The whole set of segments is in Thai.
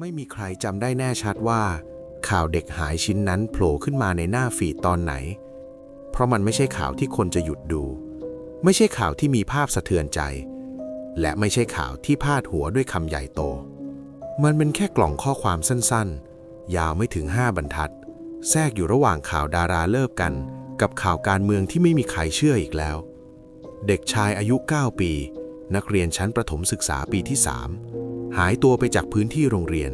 ไม่มีใครจำได้แน่ชัดว่า ข่าวเด็กหายชิ้นนั้นโผล่ขึ้นมาในหน้าฟีดตอนไหน เพราะมันไม่ใช่ข่าวที่คนจะหยุดดู ไม่ใช่ข่าวที่มีภาพสะเทือนใจ และไม่ใช่ข่าวที่พาดหัวด้วยคำใหญ่โต มันเป็นแค่กล่องข้อความสั้นๆ ยาวไม่ถึง 5 บรรทัด แทรกอยู่ระหว่างข่าวดาราเลิกกัน กับข่าวการเมืองที่ไม่มีใครเชื่ออีกแล้ว เด็กชายอายุ 9 ปี นักเรียนชั้นประถมศึกษาปีที่ 3 หายตัวไปจากพื้นที่โรงเรียน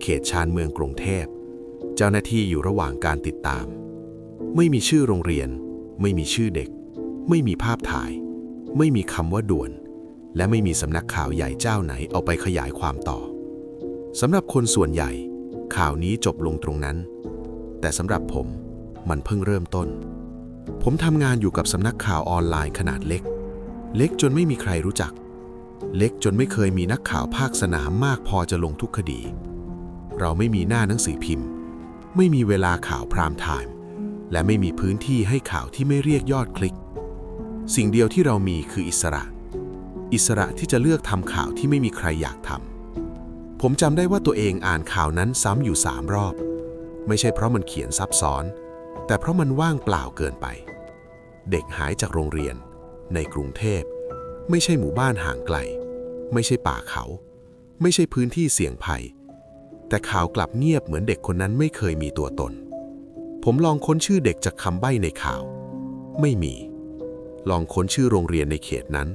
เขตชานเมืองกรุงเทพ เจ้าหน้าที่อยู่ระหว่างการติดตาม ไม่มีชื่อโรงเรียน ไม่มีชื่อเด็ก ไม่มีภาพถ่าย ไม่มีคำว่าด่วน และไม่มีสำนักข่าวใหญ่เจ้าไหนเอาไปขยายความต่อสำหรับคนส่วนใหญ่ ข่าวนี้จบลงตรงนั้น แต่สำหรับผมมันเพิ่งเริ่มต้น ผมทำงานอยู่กับสำนักข่าวออนไลน์ขนาดเล็ก เล็กจนไม่มีใครรู้จัก เล็กจนไม่เคยมีนักข่าวภาคสนามมากพอจะลงทุกคดี เราไม่มีหน้าหนังสือพิมพ์ ไม่มีเวลาข่าวพรามไทม์และไม่มีพื้นที่ให้ข่าวที่ไม่เรียกยอดคลิก สิ่งเดียวที่เรามีคืออิสระ อิสระที่จะเลือกทำข่าวที่ไม่มีใครอยากทำผมจำได้ว่าตัวเองอ่านข่าวนั้นซ้ำอยู่สามรอบ ไม่ใช่เพราะมันเขียนซับซ้อน แต่เพราะมันว่างเปล่าเกินไป เด็กหายจากโรงเรียน ในกรุงเทพ ไม่ใช่หมู่บ้านห่างไกล ไม่ใช่ป่าเขา ไม่ใช่พื้นที่เสี่ยงภัย แต่ข่าวกลับเงียบเหมือนเด็กคนนั้นไม่เคยมีตัวตน ผมลองค้นชื่อเด็กจากคำใบ้ในข่าว ไม่มี ลองค้นชื่อโรงเรียนในเขตนั้น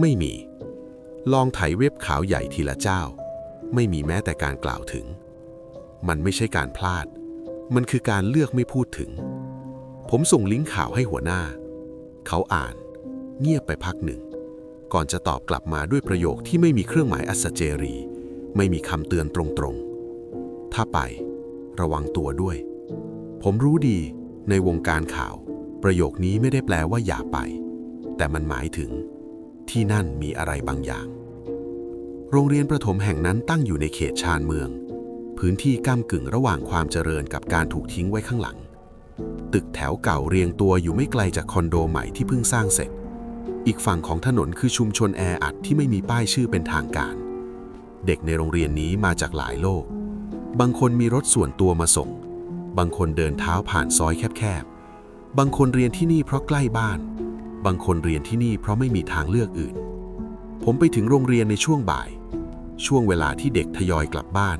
ไม่มี ลองไถเว็บข่าวใหญ่ทีละเจ้า ไม่มีแม้แต่การกล่าวถึง มันไม่ใช่การพลาด มันคือการเลือกไม่พูดถึง ผมส่งลิงก์ข่าวให้หัวหน้า เขาอ่าน เงียบไปพักหนึ่ง ก่อนจะตอบกลับมาด้วยประโยคที่ไม่มีเครื่องหมายอัศเจรี ไม่มีคำเตือนตรงๆ ถ้าไป ระวังตัวด้วย ผมรู้ดี ในวงการข่าว ประโยคนี้ไม่ได้แปลว่าอย่าไป แต่มันหมายถึง ที่นั่นมีอะไรบางอย่าง โรงเรียนประถมแห่งนั้นตั้งอยู่ในเขตชานเมือง พื้นที่ก้ากึ่งระหว่างความเจริญกับการถูกทิ้งไว้ข้างหลัง ตึกแถวเก่าเรียงตัวอยู่ไม่ไกลจากคอนโดใหม่ที่เพิ่งสร้างเสร็จ อีกฝั่งของถนนคือชุมชนแออัดที่ไม่มีป้ายชื่อเป็นทางการ เด็กในโรงเรียนนี้มาจากหลายโลก บางคนมีรถส่วนตัวมาส่ง บางคนเดินเท้าผ่านซอยแคบๆ บางคนเรียนที่นี่เพราะใกล้บ้าน บางคนเรียนที่นี่เพราะไม่มีทางเลือกอื่น ผมไปถึงโรงเรียนในช่วงบ่าย ช่วงเวลาที่เด็กทยอยกลับบ้าน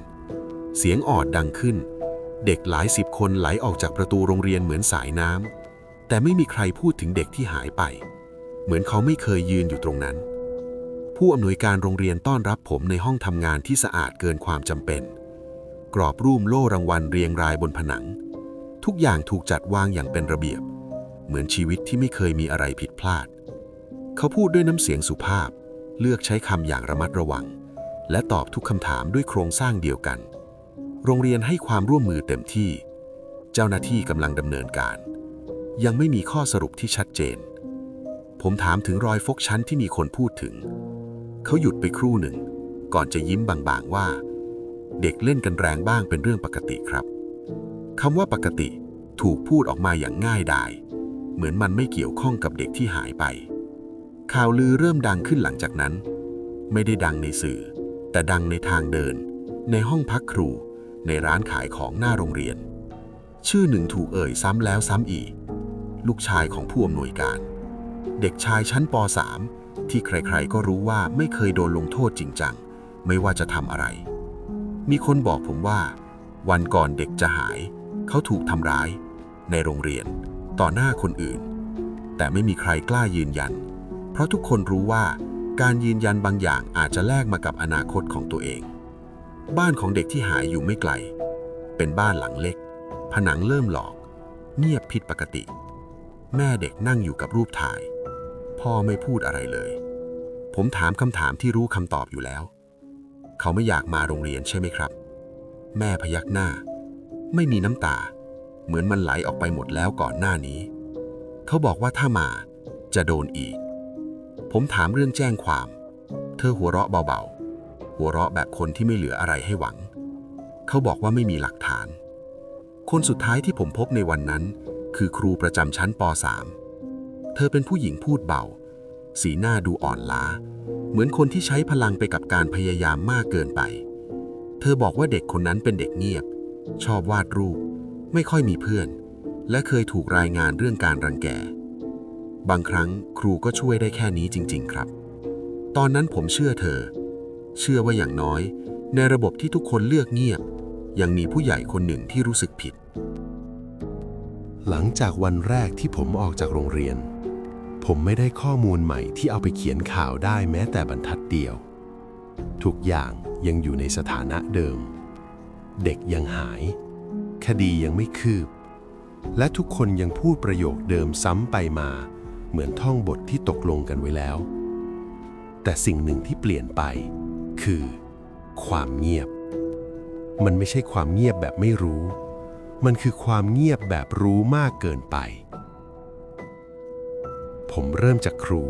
เสียงออดดังขึ้น เด็กหลายสิบคนไหลออกจากประตูโรงเรียนเหมือนสายน้ำแต่ไม่มีใครพูดถึงเด็กที่หายไป เหมือนเขาไม่เคยยืนอยู่ตรงนั้น ผู้อำนวยการโรงเรียนต้อนรับผมในห้องทำงานที่สะอาดเกินความจำเป็น กรอบรูปโล่รางวัลเรียงรายบนผนัง ทุกอย่างถูกจัดวางอย่างเป็นระเบียบ เหมือนชีวิตที่ไม่เคยมีอะไรผิดพลาด เขาพูดด้วยน้ำเสียงสุภาพ เลือกใช้คำอย่างระมัดระวัง และตอบทุกคำถามด้วยโครงสร้างเดียวกัน โรงเรียนให้ความร่วมมือเต็มที่ เจ้าหน้าที่กำลังดำเนินการ ยังไม่มีข้อสรุปที่ชัดเจน ผมถามถึงรอยฟกช้ำที่มีคนพูดถึง เขาหยุดไปครู่หนึ่ง ก่อนจะยิ้มบางๆว่า เด็กเล่นกันแรงบ้างเป็นเรื่องปกติครับคำว่าปกติถูกพูดออกมาอย่างง่ายดาย เหมือนมันไม่เกี่ยวข้องกับเด็กที่หายไป ข่าวลือเริ่มดังขึ้นหลังจากนั้น ไม่ได้ดังในสื่อ แต่ดังในทางเดิน ในห้องพักครู ในร้านขายของหน้าโรงเรียน ชื่อหนึ่งถูกเอ่ยซ้ำแล้วซ้ำอีก ลูกชายของผู้อำนวยการ เด็กชายชั้นป .3 ที่ใครๆ ก็รู้ว่าไม่เคยโดนลงโทษจริงจัง ไม่ว่าจะทำอะไร มีคนบอกผมว่า วันก่อนเด็กจะหาย เขาถูกทำร้าย ในโรงเรียน ต่อหน้าคนอื่น แต่ไม่มีใครกล้ายืนยัน เพราะทุกคนรู้ว่าการยืนยันบางอย่างอาจจะแลกมากับอนาคตของตัวเอง บ้านของเด็กที่หายอยู่ไม่ไกล เป็นบ้านหลังเล็ก ผนังเริ่มหลอก เงียบผิดปกติ แม่เด็กนั่งอยู่กับรูปถ่าย พ่อไม่พูดอะไรเลย ผมถามคำถามที่รู้คำตอบอยู่แล้ว เขาไม่อยากมาโรงเรียนใช่ไหมครับ แม่พยักหน้า ไม่มีน้ำตา เหมือนมันไหลออกไปหมดแล้วก่อนหน้านี้ เขาบอกว่าถ้ามาจะโดนอีก ผมถามเรื่องแจ้งความ เธอหัวเราะเบาๆ หัวเราะแบบคนที่ไม่เหลืออะไรให้หวัง เขาบอกว่าไม่มีหลักฐาน คนสุดท้ายที่ผมพบในวันนั้น คือครูประจำชั้นป .3 เธอเป็นผู้หญิงพูดเบา สีหน้าดูอ่อนล้า เหมือนคนที่ใช้พลังไปกับการพยายามมากเกินไปเธเธอบอกว่าเด็กคนนั้นเป็นเด็กเงียบ ชอบวาดรูป ไม่ค่อยมีเพื่อน และเคยถูกรายงานเรื่องการรังแก บางครั้งครูก็ช่วยได้แค่นี้จริง ๆ ครับ ตอนนั้นผมเชื่อเธอ เชื่อว่าอย่างน้อย ในระบบที่ทุกคนเลือกเงียบ ยังมีผู้ใหญ่คนหนึ่งที่รู้สึกผิด หลังจากวันแรกที่ผมออกจากโรงเรียน ผมไม่ได้ข้อมูลใหม่ที่เอาไปเขียนข่าวได้แม้แต่บรรทัดเดียว ทุกอย่างยังอยู่ในสถานะเดิม เด็กยังหาย คดียังไม่คืบ และทุกคนยังพูดประโยคเดิมซ้ำไปมา เหมือนท่องบทที่ตกลงกันไว้แล้ว แต่สิ่งหนึ่งที่เปลี่ยนไป คือ ความเงียบ มันไม่ใช่ความเงียบแบบไม่รู้ มันคือความเงียบแบบรู้มากเกินไป ผมเริ่มจากครู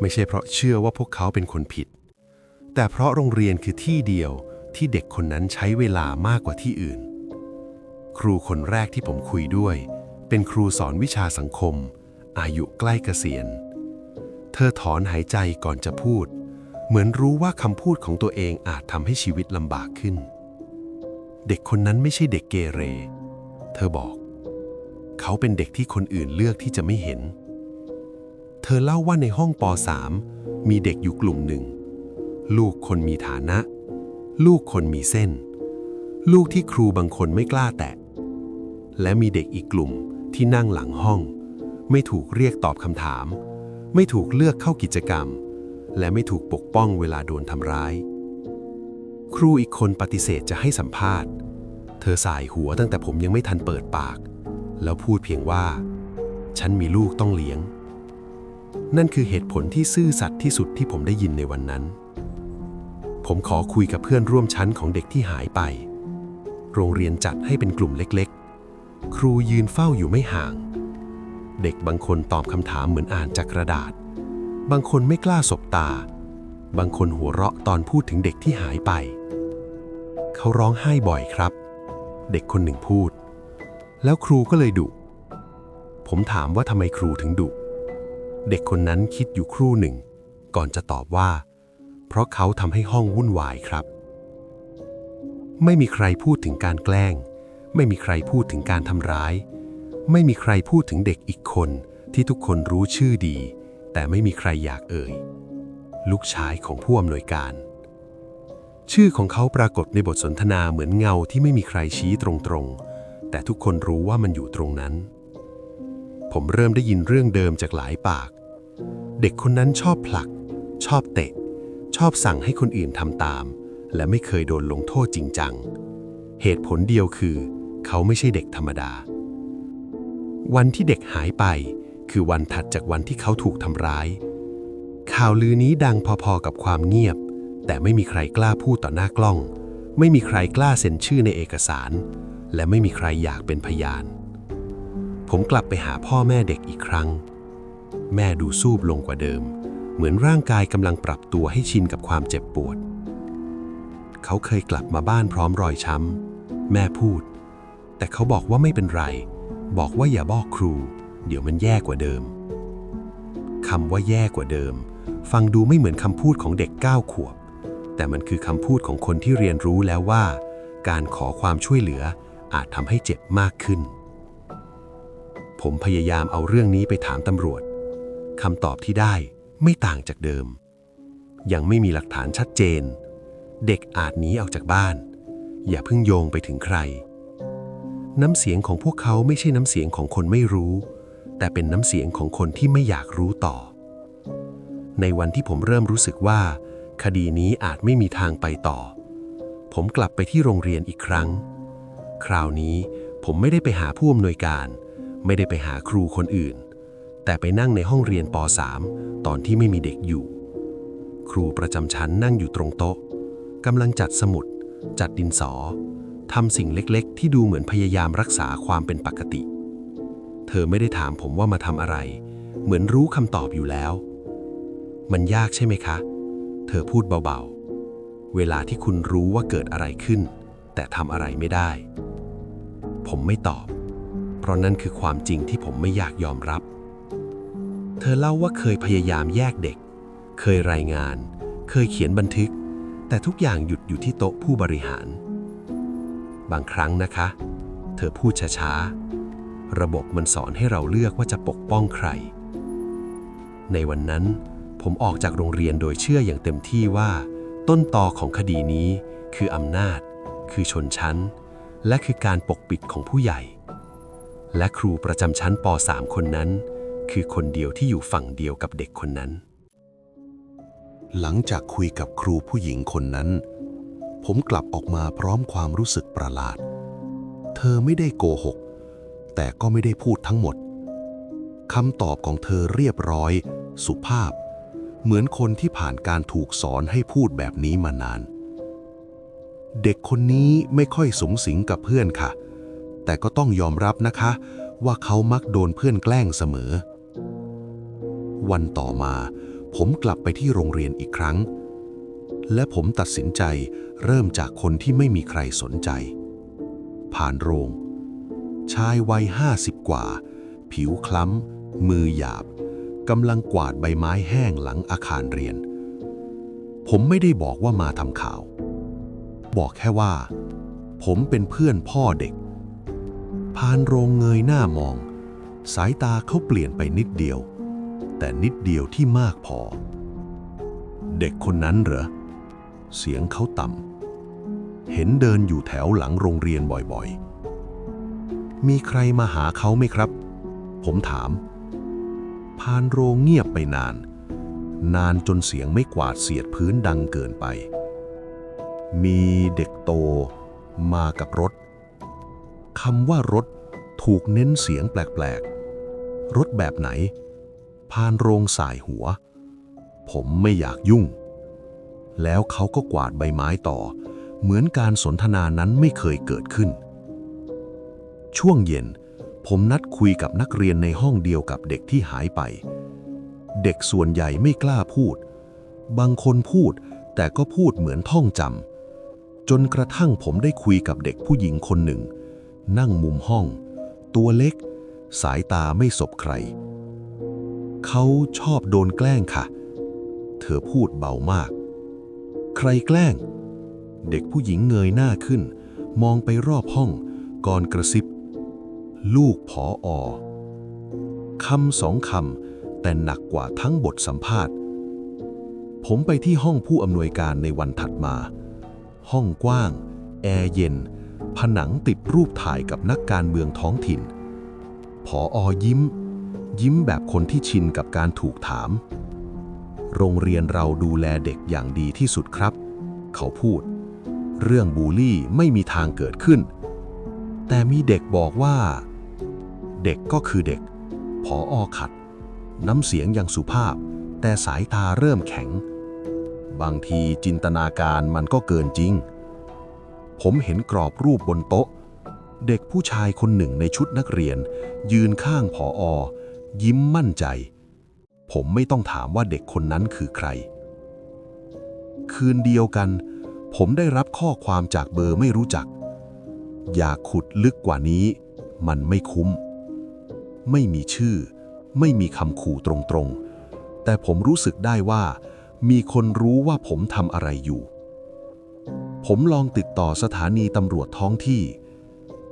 ไม่ใช่เพราะเชื่อว่าพวกเขาเป็นคนผิด แต่เพราะโรงเรียนคือที่เดียวที่เด็กคนนั้นใช้เวลามากกว่าที่อื่น ครูคนแรกที่ผมคุยด้วย เป็นครูสอนวิชาสังคม อายุใกล้เกษียณ เธอถอนหายใจก่อนจะพูด เหมือนรู้ว่าคำพูดของตัวเองอาจทำให้ชีวิตลำบากขึ้นเด็กคนนั้นไม่ใช่เด็กเกเร เธอบอก เขาเป็นเด็กที่คนอื่นเลือกที่จะไม่เห็น เธอเล่าว่าในห้องป .3 มีเด็กอยู่กลุ่มหนึ่ง ลูกคนมีฐานะ ลูกคนมีเส้น ลูกที่ครูบางคนไม่กล้าแตะ และมีเด็กอีกกลุ่มที่นั่งหลังห้อง ไม่ถูกเรียกตอบคำถาม ไม่ถูกเลือกเข้ากิจกรรม และไม่ถูกปกป้องเวลาโดนทำร้าย ครูอีกคนปฏิเสธจะให้สัมภาษณ์ เธอสายหัวตั้งแต่ผมยังไม่ทันเปิดปาก แล้วพูดเพียงว่า ฉันมีลูกต้องเลี้ยง นั่นคือเหตุผลที่ซื่อสัตย์ที่สุดที่ผมได้ยินในวันนั้น ผมขอคุยกับเพื่อนร่วมชั้นของเด็กที่หายไป โรงเรียนจัดให้เป็นกลุ่มเล็กๆ ครูยืนเฝ้าอยู่ไม่ห่าง เด็กบางคนตอบคำถามเหมือนอ่านจากกระดาษ บางคนไม่กล้าสบตา บางคนหัวเราะตอนพูดถึงเด็กที่หายไป เขาร้องไห้บ่อยครับ เด็กคนหนึ่งพูด แล้วครูก็เลยดุ ผมถามว่าทำไมครูถึงดุ เด็กคนนั้นคิดอยู่ครู่หนึ่ง ก่อนจะตอบว่า เพราะเขาทำให้ห้องวุ่นวายครับ ไม่มีใครพูดถึงการแกล้ง ไม่มีใครพูดถึงการทำร้าย ไม่มีใครพูดถึงเด็กอีกคนที่ทุกคนรู้ชื่อดี แต่ไม่มีใครอยากเอ่ย ลูกชายของผู้อำนวยการ ชื่อของเขาปรากฏในบทสนทนาเหมือนเงาที่ไม่มีใครชี้ตรงๆ แต่ทุกคนรู้ว่ามันอยู่ตรงนั้น ผมเริ่มได้ยินเรื่องเดิมจากหลายปาก เด็กคนนั้นชอบผลัก ชอบเตะ ชอบสั่งให้คนอื่นทำตาม และไม่เคยโดนลงโทษจริงจัง เหตุผลเดียวคือ เขาไม่ใช่เด็กธรรมดา วันที่เด็กหายไป คือวันถัดจากวันที่เขาถูกทำร้าย ข่าวลือนี้ดังพอๆกับความเงียบ แต่ไม่มีใครกล้าพูดต่อหน้ากล้อง ไม่มีใครกล้าเซ็นชื่อในเอกสาร และไม่มีใครอยากเป็นพยาน ผมกลับไปหาพ่อแม่เด็กอีกครั้ง แม่ดูซูบลงกว่าเดิม เหมือนร่างกายกำลังปรับตัวให้ชินกับความเจ็บปวด เขาเคยกลับมาบ้านพร้อมรอยช้ำ แม่พูด แต่เขาบอกว่าไม่เป็นไร บอกว่าอย่าบอกครู เดี๋ยวมันแย่กว่าเดิมคำว่าแย่กว่าเดิม ฟังดูไม่เหมือนคำพูดของเด็กเก้าขวบ แต่มันคือคำพูดของคนที่เรียนรู้แล้วว่า การขอความช่วยเหลืออาจทำให้เจ็บมากขึ้น ผมพยายามเอาเรื่องนี้ไปถามตำรวจคำตอบที่ได้ไม่ต่างจากเดิม ยังไม่มีหลักฐานชัดเจน เด็กอาจหนีออกจากบ้าน อย่าเพิ่งโยงไปถึงใคร น้ำเสียงของพวกเขาไม่ใช่น้ำเสียงของคนไม่รู้ แต่เป็นน้ำเสียงของคนที่ไม่อยากรู้ต่อ ในวันที่ผมเริ่มรู้สึกว่า คดีนี้อาจไม่มีทางไปต่อ ผมกลับไปที่โรงเรียนอีกครั้ง คราวนี้ผมไม่ได้ไปหาผู้อำนวยการ ไม่ได้ไปหาครูคนอื่น แต่ไปนั่งในห้องเรียนป .3 ตอนที่ไม่มีเด็กอยู่ ครูประจำชั้นนั่งอยู่ตรงโต๊ะกำลังจัดสมุด จัดดินสอทำสิ่งเล็กๆ ที่ดูเหมือนพยายามรักษาความเป็นปกติ เธอไม่ได้ถามผมว่ามาทำอะไร เหมือนรู้คำตอบอยู่แล้ว มันยากใช่ไหมคะ เธอพูดเบาๆ เวลาที่คุณรู้ว่าเกิดอะไรขึ้น แต่ทำอะไรไม่ได้ ผมไม่ตอบ เพราะนั่นคือความจริงที่ผมไม่อยากยอมรับ เธอเล่าว่าเคยพยายามแยกเด็ก เคยรายงาน เคยเขียนบันทึก แต่ทุกอย่างหยุดอยู่ที่โต๊ะผู้บริหาร บางครั้งนะคะ เธอพูดช้าๆ ระบบมันสอนให้เราเลือกว่าจะปกป้องใคร ในวันนั้น ผมออกจากโรงเรียนโดยเชื่ออย่างเต็มที่ว่า ต้นตอของคดีนี้คืออำนาจ คือชนชั้น และคือการปกปิดของผู้ใหญ่ และครูประจำชั้นป .3 คนนั้น คือคนเดียวที่อยู่ฝั่งเดียวกับเด็กคนนั้น หลังจากคุยกับครูผู้หญิงคนนั้น ผมกลับออกมาพร้อมความรู้สึกประหลาด เธอไม่ได้โกหก แต่ก็ไม่ได้พูดทั้งหมดคำตอบของเธอเรียบร้อย สุภาพ เหมือนคนที่ผ่านการถูกสอนให้พูดแบบนี้มานาน เด็กคนนี้ไม่ค่อยสงสิงกับเพื่อนค่ะ แต่ก็ต้องยอมรับนะคะ ว่าเขามักโดนเพื่อนแกล้งเสมอ วันต่อมา ผมกลับไปที่โรงเรียนอีกครั้ง และผมตัดสินใจเริ่มจากคนที่ไม่มีใครสนใจ ผ่านโรง ชายวัยห้าสิบกว่า ผิวคล้ำ มือหยาบ กำลังกวาดใบไม้แห้งหลังอาคารเรียน ผมไม่ได้บอกว่ามาทำข่าว บอกแค่ว่า ผมเป็นเพื่อนพ่อเด็ก พานโรงเงยหน้ามอง สายตาเขาเปลี่ยนไปนิดเดียว แต่นิดเดียวที่มากพอ เด็กคนนั้นเหรอ เสียงเขาต่ำ เห็นเดินอยู่แถวหลังโรงเรียนบ่อยๆ มีใครมาหาเขาไหมครับ ผมถาม พานโรงเงียบไปนาน นานจนเสียงไม่กวาดเสียดพื้นดังเกินไป มีเด็กโตมากับรถคำว่ารถถูกเน้นเสียงแปลกๆ รถแบบไหน พานโรงสายหัว ผมไม่อยากยุ่ง แล้วเขาก็กวาดใบไม้ต่อ เหมือนการสนทนานั้นไม่เคยเกิดขึ้น ช่วงเย็น ผมนัดคุยกับนักเรียนในห้องเดียวกับเด็กที่หายไป เด็กส่วนใหญ่ไม่กล้าพูด บางคนพูดแต่ก็พูดเหมือนท่องจำจนกระทั่งผมได้คุยกับเด็กผู้หญิงคนหนึ่ง นั่งมุมห้อง ตัวเล็ก สายตาไม่สบใคร เขาชอบโดนแกล้งค่ะ เธอพูดเบามาก ใครแกล้ง เด็กผู้หญิงเงยหน้าขึ้น มองไปรอบห้องก่อนกระซิบ ลูกผออคำสองคำแต่หนักกว่าทั้งบทสัมภาษณ์ ผมไปที่ห้องผู้อำนวยการในวันถัดมา ห้องกว้าง แอร์เย็น ผนังติดรูปถ่ายกับนักการเมืองท้องถิ่น ผออยิ้ม ยิ้มแบบคนที่ชินกับการถูกถาม โรงเรียนเราดูแลเด็กอย่างดีที่สุดครับ เขาพูด เรื่องบูลลี่ไม่มีทางเกิดขึ้น แต่มีเด็กบอกว่า เด็กก็คือเด็ก ผออขัด น้ำเสียงยังสุภาพ แต่สายตาเริ่มแข็ง บางทีจินตนาการมันก็เกินจริง ผมเห็นกรอบรูปบนโต๊ะ เด็กผู้ชายคนหนึ่งในชุดนักเรียน ยืนข้างผออยิ้มมั่นใจ ผมไม่ต้องถามว่าเด็กคนนั้นคือใคร คืนเดียวกัน ผมได้รับข้อความจากเบอร์ไม่รู้จัก อยากขุดลึกกว่านี้ มันไม่คุ้ม ไม่มีชื่อ ไม่มีคำขู่ตรงๆ แต่ผมรู้สึกได้ว่า มีคนรู้ว่าผมทำอะไรอยู่ ผมลองติดต่อสถานีตำรวจท้องที่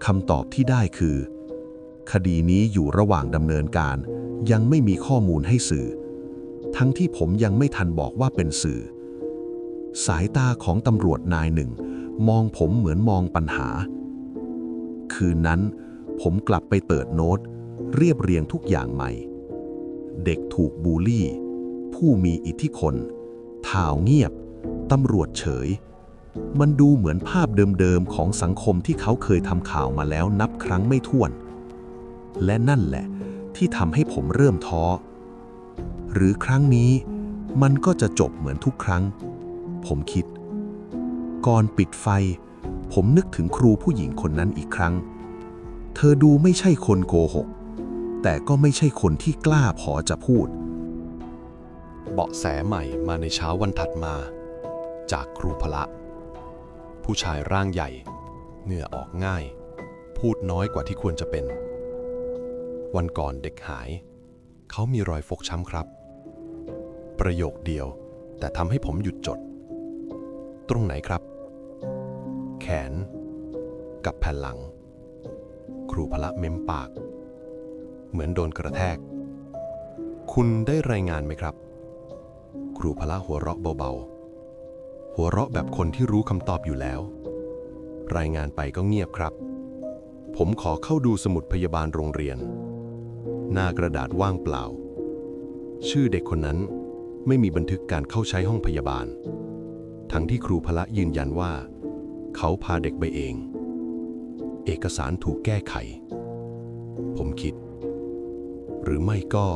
คำตอบที่ได้คือ คดีนี้อยู่ระหว่างดำเนินการ ยังไม่มีข้อมูลให้สื่อ ทั้งที่ผมยังไม่ทันบอกว่าเป็นสื่อ สายตาของตำรวจนายหนึ่ง มองผมเหมือนมองปัญหา คืนนั้นผมกลับไปเปิดโน้ต เรียบเรียงทุกอย่างใหม่ เด็กถูกบูลลี่ ผู้มีอิทธิพลท่าวเงียบ ตำรวจเฉย มันดูเหมือนภาพเดิมๆของสังคมที่เขาเคยทำข่าวมาแล้วนับครั้งไม่ถ้วน และนั่นแหละ ที่ทำให้ผมเริ่มท้อ หรือครั้งนี้มันก็จะจบเหมือนทุกครั้ง ผมคิด ก่อนปิดไฟ ผมนึกถึงครูผู้หญิงคนนั้นอีกครั้ง เธอดูไม่ใช่คนโกหก แต่ก็ไม่ใช่คนที่กล้าพอจะพูด เบาะแสใหม่มาในเช้าวันถัดมา จากครูพละ ผู้ชายร่างใหญ่ เหงื่อออกง่าย พูดน้อยกว่าที่ควรจะเป็น วันก่อนเด็กหาย เขามีรอยฟกช้ำครับ ประโยคเดียว แต่ทำให้ผมหยุดจด ตรงไหนครับ แขน กับแผ่นหลัง ครูพละเม้มปาก เหมือนโดนกระแทก คุณได้รายงานไหมครับ ครูพละหัวเราะเบาๆ หัวเราะแบบคนที่รู้คำตอบอยู่แล้ว รายงานไปก็เงียบครับ ผมขอเข้าดูสมุดพยาบาลโรงเรียน หน้ากระดาษว่างเปล่า ชื่อเด็กคนนั้นไม่มีบันทึกการเข้าใช้ห้องพยาบาล ทั้งที่ครูพละยืนยันว่า เขาพาเด็กไปเอง เอกสารถูกแก้ไข ผมคิด หรือไม่ก็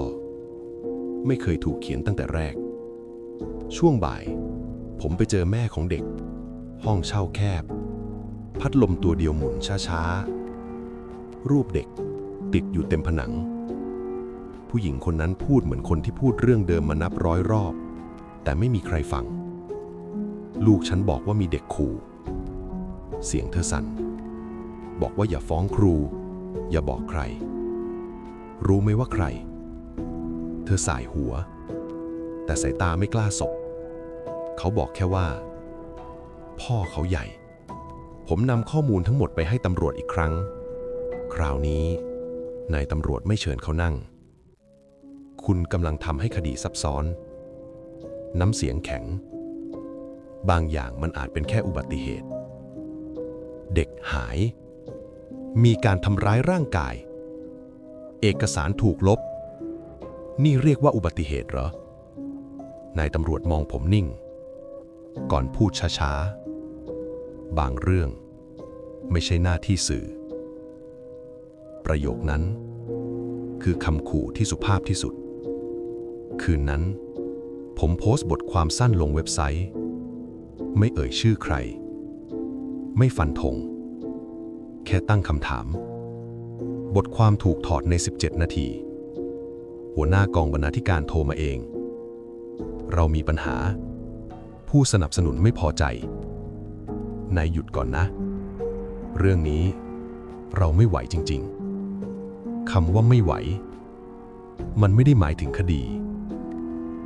ไม่เคยถูกเขียนตั้งแต่แรก ช่วงบ่าย ผมไปเจอแม่ของเด็ก ห้องเช่าแคบ พัดลมตัวเดียวหมุนช้าๆ รูปเด็กติดอยู่เต็มผนัง ผู้หญิงคนนั้นพูดเหมือนคนที่พูดเรื่องเดิมมานับร้อยรอบ แต่ไม่มีใครฟัง ลูกฉันบอกว่ามีเด็กขู่ เสียงเธอสั่น บอกว่าอย่าฟ้องครู อย่าบอกใคร รู้ไหมว่าใคร เธอสายหัว แต่สายตาไม่กล้าสบเขาบอกแค่ว่า พ่อเขาใหญ่ ผมนำข้อมูลทั้งหมดไปให้ตำรวจอีกครั้ง คราวนี้นายตำรวจไม่เชิญเขานั่ง คุณกำลังทำให้คดีซับซ้อน น้ำเสียงแข็ง บางอย่างมันอาจเป็นแค่อุบัติเหตุ เด็กหาย มีการทำร้ายร่างกาย เอกสารถูกลบ นี่เรียกว่าอุบัติเหตุเหรอ นายตำรวจมองผมนิ่ง ก่อนพูดช้าๆ บางเรื่อง ไม่ใช่หน้าที่สื่อ ประโยคนั้น คือคำขู่ที่สุภาพที่สุด คืนนั้น ผมโพสต์บทความสั้นลงเว็บไซต์ ไม่เอ่ยชื่อใคร ไม่ฟันธงแค่ตั้งคำถาม บทความถูกถอดใน 17 นาที หัวหน้ากองบรรณาธิการโทรมาเอง เรามีปัญหา ผู้สนับสนุนไม่พอใจ นายหยุดก่อนนะ เรื่องนี้เราไม่ไหวจริง ๆ คำว่าไม่ไหว มันไม่ได้หมายถึงคดี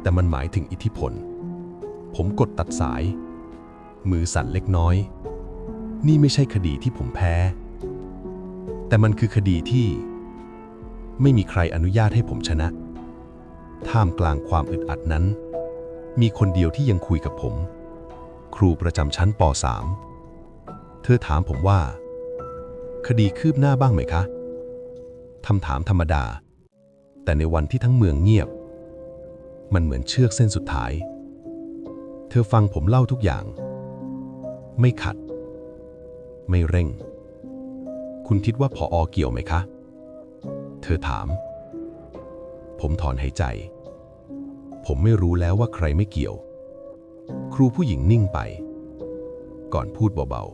แต่มันหมายถึงอิทธิพล ผมกดตัดสาย มือสั่นเล็กน้อย นี่ไม่ใช่คดีที่ผมแพ้ แต่มันคือคดีที่ ไม่มีใครอนุญาตให้ผมชนะ ท่ามกลางความอึดอัดนั้น มีคนเดียวที่ยังคุยกับผม ครูประจำชั้นป .3 เธอถามผมว่า คดีคืบหน้าบ้างไหมคะคำถามธรรมดา แต่ในวันที่ทั้งเมืองเงียบ มันเหมือนเชือกเส้นสุดท้าย เธอฟังผมเล่าทุกอย่าง ไม่ขัด ไม่เร่ง คุณคิดว่าพออเกี่ยวไหมคะ เธอถาม ผมถอนหายใจ ผมไม่รู้แล้วว่าใครไม่เกี่ยว ครูผู้หญิงนิ่งไป ก่อนพูดเบา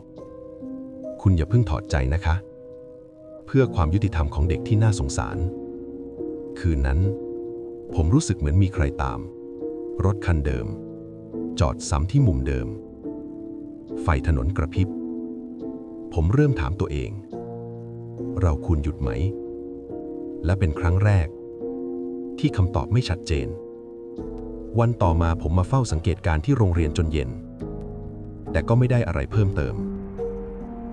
ๆ คุณอย่าเพิ่งถอดใจนะคะ เพื่อความยุติธรรมของเด็กที่น่าสงสาร คืนนั้น ผมรู้สึกเหมือนมีใครตาม รถคันเดิม จอดซ้ำที่มุมเดิม ไฟถนนกระพริบ ผมเริ่มถามตัวเอง เราควรหยุดไหม และเป็นครั้งแรก ที่คำตอบไม่ชัดเจน วันต่อมาผมมาเฝ้าสังเกตการณ์ที่โรงเรียนจนเย็น แต่ก็ไม่ได้อะไรเพิ่มเติม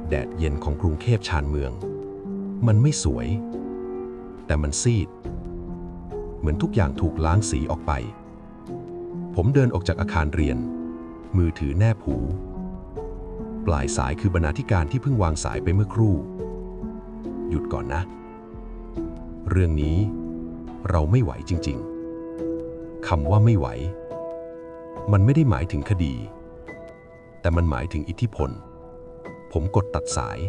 แดดเย็นของกรุงเทพชานเมือง มันไม่สวย แต่มันซีด เหมือนทุกอย่างถูกล้างสีออกไป ผมเดินออกจากอาคารเรียน มือถือแนบหูปลายสายคือบรรณาธิการที่เพิ่งวางสายไปเมื่อครู่ หยุดก่อนนะ เรื่องนี้เราไม่ไหวจริง ๆคำว่าไม่ไหว มันไม่ได้หมายถึงคดี แต่มันหมายถึงอิทธิพล ผมกดตัดสาย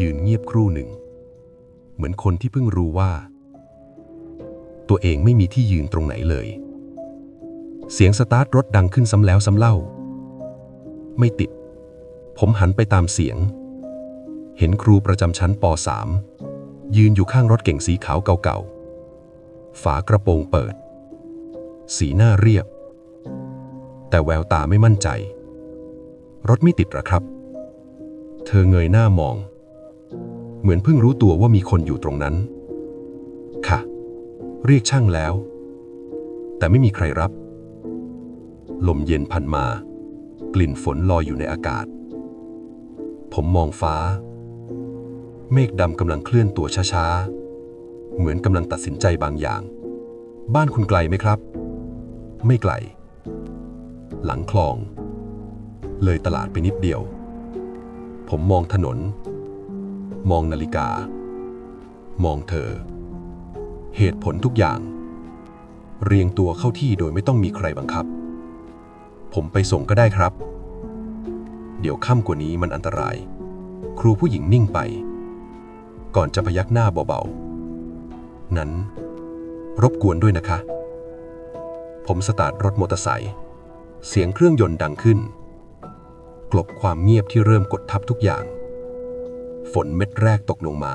ยืนเงียบครู่หนึ่ง เหมือนคนที่เพิ่งรู้ว่า ตัวเองไม่มีที่ยืนตรงไหนเลย เสียงสตาร์ทรถดังขึ้นซ้ำแล้วซ้ำเล่า ไม่ติด ผมหันไปตามเสียง เห็นครูประจำชั้นป .3 ยืนอยู่ข้างรถเก่งสีขาวเก่าๆ ฝากระโปรงเปิด สีหน้าเรียบ แต่แววตาไม่มั่นใจ รถไม่ติดหรอครับ เธอเงยหน้ามอง เหมือนเพิ่งรู้ตัวว่ามีคนอยู่ตรงนั้น ค่ะ เรียกช่างแล้ว แต่ไม่มีใครรับ ลมเย็นพันมา กลิ่นฝนลอยอยู่ในอากาศผมมองฟ้า เมฆดำกำลังเคลื่อนตัวช้าๆ เหมือนกำลังตัดสินใจบางอย่าง บ้านคุณไกลไหมครับ ไม่ไกล หลังคลอง เลยตลาดไปนิดเดียว ผมมองถนน มองนาฬิกา มองเธอ เหตุผลทุกอย่าง เรียงตัวเข้าที่โดยไม่ต้องมีใครบังคับ ผมไปส่งก็ได้ครับ เดี๋ยวค่ำกว่านี้มันอันตราย ครูผู้หญิงนิ่งไป ก่อนจะพยักหน้าเบาๆ นั้น รบกวนด้วยนะคะ ผมสตาร์ทรถมอเตอร์ไซค์เสียงเครื่องยนต์ดังขึ้น กลบความเงียบที่เริ่มกดทับทุกอย่าง ฝนเม็ดแรกตกลงมา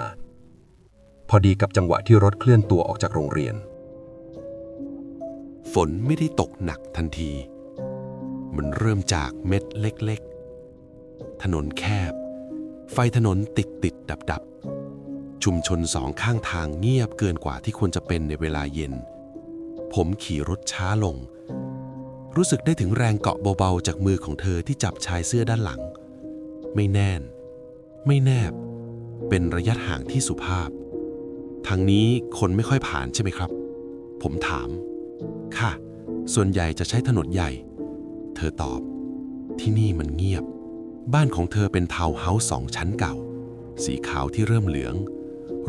พอดีกับจังหวะที่รถเคลื่อนตัวออกจากโรงเรียน ฝนไม่ได้ตกหนักทันที มันเริ่มจากเม็ดเล็กๆ ถนนแคบ ไฟถนนติดติดดับดับ ชุมชนสองข้างทางเงียบเกินกว่าที่ควรจะเป็นในเวลาเย็น ผมขี่รถช้าลง รู้สึกได้ถึงแรงเกาะเบาๆ จากมือของเธอที่จับชายเสื้อด้านหลัง ไม่แน่น ไม่แนบ เป็นระยะห่างที่สุภาพ ทางนี้คนไม่ค่อยผ่านใช่ไหมครับ ผมถาม ค่ะ ส่วนใหญ่จะใช้ถนนใหญ่ เธอตอบ ที่นี่มันเงียบ บ้านของเธอเป็นทาวน์เฮาส์สองชั้นเก่า สีขาวที่เริ่มเหลือง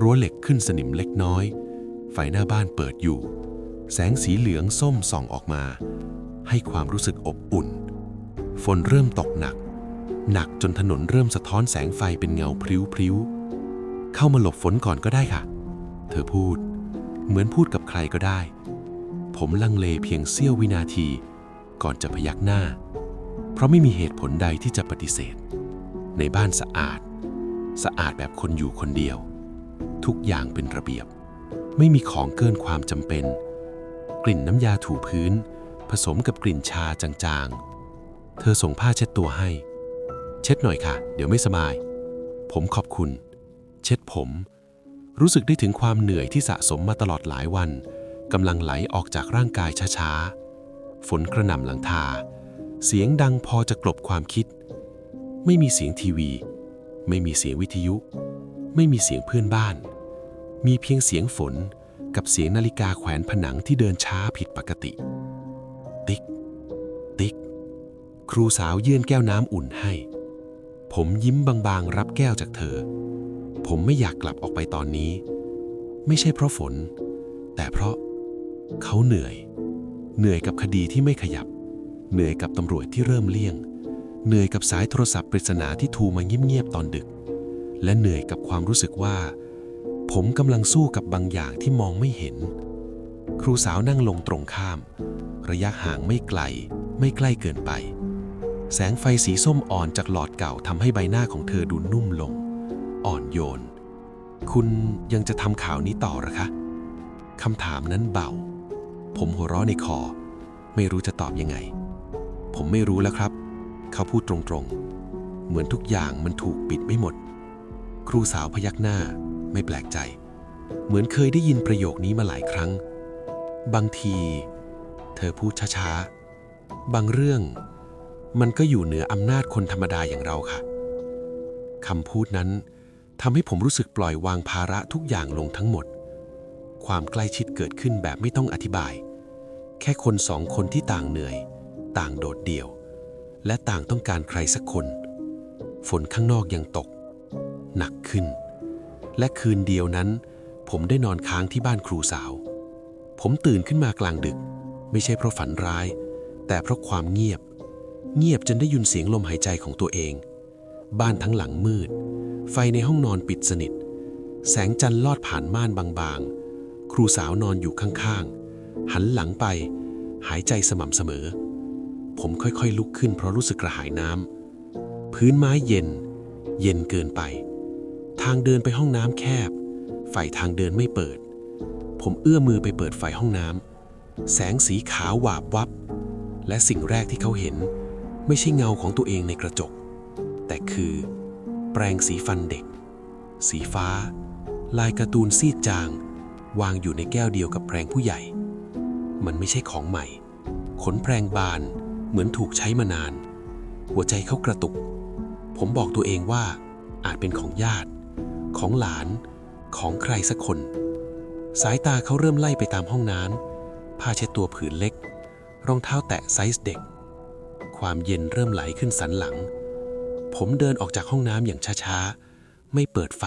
รั้วเหล็กขึ้นสนิมเล็กน้อย ไฟหน้าบ้านเปิดอยู่ แสงสีเหลืองส้มส่องออกมา ให้ความรู้สึกอบอุ่น ฝนเริ่มตกหนัก หนักจนถนนเริ่มสะท้อนแสงไฟเป็นเงาพริ้วๆ เข้ามาหลบฝนก่อนก็ได้ค่ะ เธอพูด เหมือนพูดกับใครก็ได้ ผมลังเลเพียงเสี้ยววินาที ก่อนจะพยักหน้า เพราะไม่มีเหตุผลใดที่จะปฏิเสธ ในบ้านสะอาด สะอาดแบบคนอยู่คนเดียว ทุกอย่างเป็นระเบียบ ไม่มีของเกินความจำเป็น กลิ่นน้ำยาถูพื้น ผสมกับกลิ่นชาจางๆ เธอส่งผ้าเช็ดตัวให้ เช็ดหน่อยค่ะ เดี๋ยวไม่สบาย ผมขอบคุณ เช็ดผม รู้สึกได้ถึงความเหนื่อยที่สะสมมาตลอดหลายวันกำลังไหลออกจากร่างกายช้าๆ ฝนกระหน่ำหลังทา เสียงดังพอจะกลบความคิด ไม่มีเสียงทีวี ไม่มีเสียงวิทยุ ไม่มีเสียงเพื่อนบ้าน มีเพียงเสียงฝนกับเสียงนาฬิกาแขวนผนังที่เดินช้าผิดปกติ ติ๊ก ติ๊ก ครูสาวยื่นแก้วน้ำอุ่นให้ ผมยิ้มบางๆ รับแก้วจากเธอ ผมไม่อยากกลับออกไปตอนนี้ ไม่ใช่เพราะฝน แต่เพราะเขาเหนื่อย เหนื่อยกับคดีที่ไม่ขยับ เหนื่อยกับตำรวจที่เริ่มเลี่ยง เหนื่อยกับสายโทรศัพท์ปริศนาที่ทูมาเงียบๆตอนดึก และเหนื่อยกับความรู้สึกว่า ผมกำลังสู้กับบางอย่างที่มองไม่เห็น ครูสาวนั่งลงตรงข้าม ระยะห่างไม่ไกล ไม่ใกล้เกินไป แสงไฟสีส้มอ่อนจากหลอดเก่าทำให้ใบหน้าของเธอดูนุ่มลง อ่อนโยน คุณยังจะทำข่าวนี้ต่อหรอคะคำถามนั้นเบา ผมหัวเราะในคอ ไม่รู้จะตอบยังไง ผมไม่รู้แล้วครับ เขาพูดตรงๆ เหมือนทุกอย่างมันถูกปิดไม่หมด ครูสาวพยักหน้า ไม่แปลกใจ เหมือนเคยได้ยินประโยคนี้มาหลายครั้ง บางที เธอพูดช้าๆ บางเรื่อง มันก็อยู่เหนืออำนาจคนธรรมดาอย่างเราค่ะคำพูดนั้นทำให้ผมรู้สึกปล่อยวางภาระทุกอย่างลงทั้งหมด ความใกล้ชิดเกิดขึ้นแบบไม่ต้องอธิบาย แค่คนสองคนที่ต่างเหนื่อย ต่างโดดเดี่ยว และต่างต้องการใครสักคน ฝนข้างนอกยังตก หนักขึ้น และคืนเดียวนั้น ผมได้นอนค้างที่บ้านครูสาว ผมตื่นขึ้นมากลางดึก ไม่ใช่เพราะฝันร้าย แต่เพราะความเงียบ เงียบจนได้ยินเสียงลมหายใจของตัวเอง บ้านทั้งหลังมืด ไฟในห้องนอนปิดสนิท แสงจันทร์ลอดผ่านม่านบางๆ ครูสาวนอนอยู่ข้างๆ หันหลังไป หายใจสม่ำเสมอ ผมค่อยๆลุกขึ้นเพราะรู้สึกกระหายน้ำพื้นไม้เย็น เย็นเกินไป ทางเดินไปห้องน้ำแคบไฟทางเดินไม่เปิด ผมเอื้อมมือไปเปิดไฟห้องน้ำแสงสีขาวหวาบวับ และสิ่งแรกที่เขาเห็น ไม่ใช่เงาของตัวเองในกระจก แต่คือ แปรงสีฟันเด็ก สีฟ้า ลายการ์ตูนซีดจาง วางอยู่ในแก้วเดียวกับแปรงผู้ใหญ่ มันไม่ใช่ของใหม่ ขนแปรงบานเหมือนถูกใช้มานาน หัวใจเขากระตุก ผมบอกตัวเองว่าอาจเป็นของญาติ ของหลาน ของใครสักคน สายตาเขาเริ่มไล่ไปตามห้องน้ำผ้าเช็ดตัวผืนเล็ก รองเท้าแตะไซส์เด็ก ความเย็นเริ่มไหลขึ้นสันหลัง ผมเดินออกจากห้องน้ำอย่างช้าๆ ไม่เปิดไฟ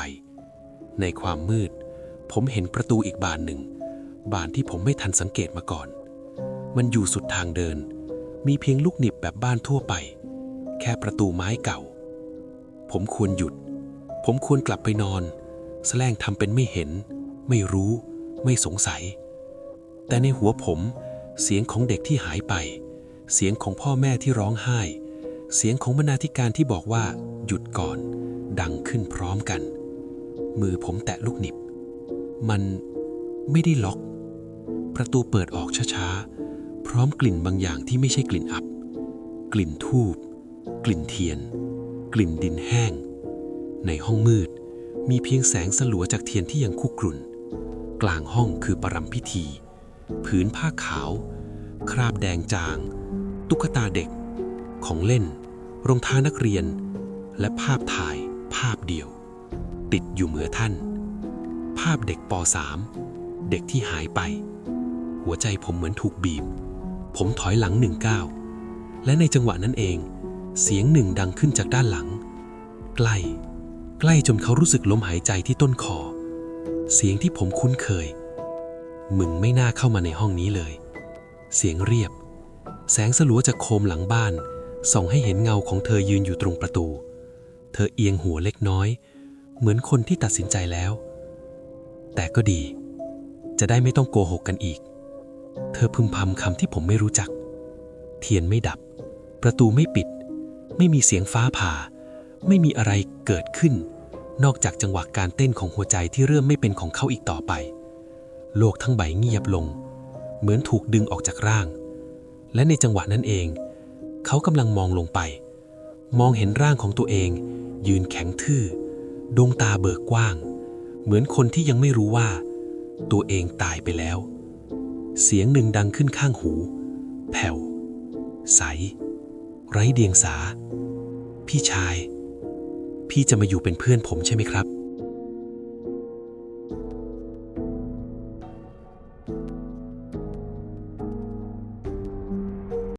ในความมืด ผมเห็นประตูอีกบานหนึ่ง บานที่ผมไม่ทันสังเกตมาก่อน มันอยู่สุดทางเดิน มีเพียงลูกหนิบแบบบ้านทั่วไป แค่ประตูไม้เก่า ผมควรหยุด ผมควรกลับไปนอนแสลงทำเป็นไม่เห็น ไม่รู้ ไม่สงสัย แต่ในหัวผมเสียงของเด็กที่หายไป เสียงของพ่อแม่ที่ร้องไห้ เสียงของบรรณาธิการที่บอกว่า หยุดก่อน ดังขึ้นพร้อมกัน มือผมแตะลูกหนิบ มันไม่ได้ล็อก ประตูเปิดออกช้าๆ พร้อมกลิ่นบางอย่างที่ไม่ใช่กลิ่นอับ กลิ่นทูบ กลิ่นเทียน กลิ่นดินแห้ง ในห้องมืด มีเพียงแสงสลัวจากเทียนที่ยังคุกรุ่น กลางห้องคือประรำพิธี ผืนผ้าขาว คราบแดงจาง ตุ๊กตาเด็ก ของเล่น รองเท้านักเรียน และภาพถ่ายภาพเดียว ติดอยู่เหมือท่าน ภาพเด็กป .3 เด็กที่หายไป หัวใจผมเหมือนถูกบีบ ผมถอยหลังหนึ่งก้าวและในจังหวะนั้นเอง เสียงหนึ่งดังขึ้นจากด้านหลัง ใกล้ ใกล้จนเขารู้สึกลมหายใจที่ต้นคอ เสียงที่ผมคุ้นเคย มึงไม่น่าเข้ามาในห้องนี้เลย เสียงเรียบ แสงสลัวจากโคมหลังบ้าน ส่องให้เห็นเงาของเธอยืนอยู่ตรงประตู เธอเอียงหัวเล็กน้อย เหมือนคนที่ตัดสินใจแล้ว แต่ก็ดี จะได้ไม่ต้องโกหกกันอีก เธอพึมพำคำที่ผมไม่รู้จัก เทียนไม่ดับ ประตูไม่ปิด ไม่มีเสียงฟ้าผ่า ไม่มีอะไรเกิดขึ้น นอกจากจังหวะการเต้นของหัวใจที่เริ่มไม่เป็นของเขาอีกต่อไป โลกทั้งใบเงียบลง เหมือนถูกดึงออกจากร่าง และในจังหวะนั้นเอง เขากำลังมองลงไป มองเห็นร่างของตัวเอง ยืนแข็งทื่อ ดวงตาเบิกกว้าง เหมือนคนที่ยังไม่รู้ว่า ตัวเองตายไปแล้ว เสียงหนึ่งดังขึ้นข้างหู แผ่ว ใส ไร้เดียงสา พี่ชาย พี่จะมาอยู่เป็นเพื่อนผมใช่ไหมครับ